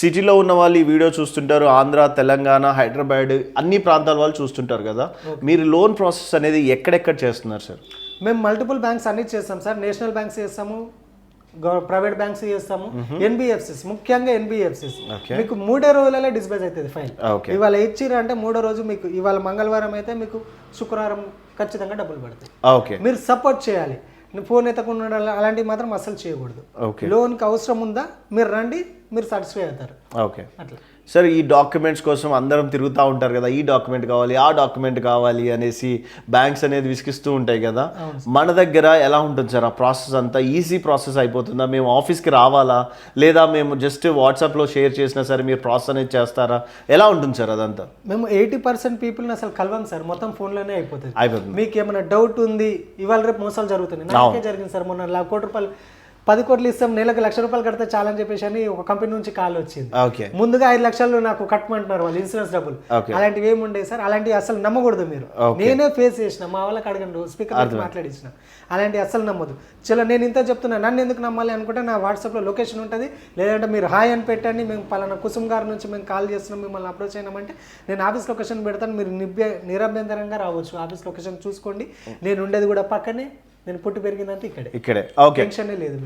సిటీలో ఉన్న వాళ్ళు ఈ వీడియో చూస్తుంటారు ఆంధ్ర తెలంగాణ హైదరాబాద్ అన్ని ప్రాంతాల వాళ్ళు చూస్తుంటారు కదా. మీరు లోన్ ప్రాసెస్ అనేది ఎక్కడెక్కడ చేస్తున్నారు సార్? మేము మల్టిపుల్ బ్యాంక్స్ అన్ని చేస్తాం సార్. నేషనల్ బ్యాంక్స్ చేస్తాము ప్రైవేట్ బ్యాంక్స్ చేస్తాము ఎన్బిఎఫ్సిస్ ముఖ్యంగా ఎన్బిఎఫ్సిస్. మీకు మూడే రోజులలో డిస్పాచ్ అవుతుంది ఫైల్ ఓకే ఇవాళ ఇచ్చిర్రు అంటే మూడో రోజు మీకు ఇవాళ మంగళవారం అయితే మీకు శుక్రవారం ఖచ్చితంగా డబ్బులు పడతాయి. ఓకే మీరు సపోర్ట్ చేయాలి. నువ్వు ఫోన్ ఎత్తకుండా అలాంటివి మాత్రం అస్సలు చేయకూడదు. లోన్కి అవసరం ఉందా మీరు రండి మీరు సాటిస్ఫై అవుతారు. ఓకే. అట్లా. సార్ ఈ డాక్యుమెంట్స్ కోసం అందరం తిరుగుతూ ఉంటారు కదా ఈ డాక్యుమెంట్ కావాలి ఆ డాక్యుమెంట్ కావాలి అనేసి బ్యాంక్స్ అనేది విసిగిస్తూ ఉంటాయి కదా. మన దగ్గర ఎలా ఉంటుంది సార్ ఆ ప్రాసెస్ అంతా? ఈజీ ప్రాసెస్ అయిపోతుందా? మేము ఆఫీస్కి రావాలా? లేదా మేము జస్ట్ వాట్సాప్లో షేర్ చేసినా సరే మీరు ప్రాసెస్ అనేది చేస్తారా? ఎలా ఉంటుంది సార్ అదంతా? మేము ఎయిటీ పర్సెంట్ పీపుల్ని అసలు కలవం సార్. మొత్తం ఫోన్లోనే అయిపోతుంది. అయిపోతుంది. మీకు ఏమైనా డౌట్ ఉంది? ఇవాళ రేపు మోసాలు జరుగుతున్నాయి. నాకే జరిగింది సార్. మొన్న కోటి రూపాయలు పది కోట్లు ఇస్తాం నెలకు లక్ష రూపాయలు కడితే చాలని చెప్పేసి అని ఒక కంపెనీ నుంచి కాల్ వచ్చింది. ఓకే. ముందుగా ఐదు లక్షలు నాకు కట్టమంటున్నారు వాళ్ళు ఇన్సూరెన్స్ డబ్బులు. అలాంటివి ఏమి ఉండేవి సార్? అలాంటివి అసలు నమ్మకూడదు మీరు. నేనే ఫేస్ చేసిన మా వాళ్ళకి అడగండి స్పీకర్ మాట్లాడించిన అలాంటివి అసలు నమ్మదు చలో నేను ఇంత చెప్తున్నా నన్ను ఎందుకు నమ్మాలి అనుకుంటే నా వాట్సాప్లో లొకేషన్ ఉంటుంది. లేదంటే మీరు హాయ్ అని పెట్టండి మేము పలానా కుసుమ్ గారి నుంచి మేము కాల్ చేస్తున్నాం మిమ్మల్ని అప్రోచ్ అయినామంటే నేను ఆఫీస్ లొకేషన్ పెడతాను మీరు నిభ్య నిరభ్యంతరంగా రావచ్చు. ఆఫీస్ లొకేషన్ చూసుకోండి. నేను ఉండేది కూడా పక్కనే నేను పుట్టి పెరిగిందంటే ఇక్కడే. ఇక్కడే. ఓకే. టెన్షనే లేదు.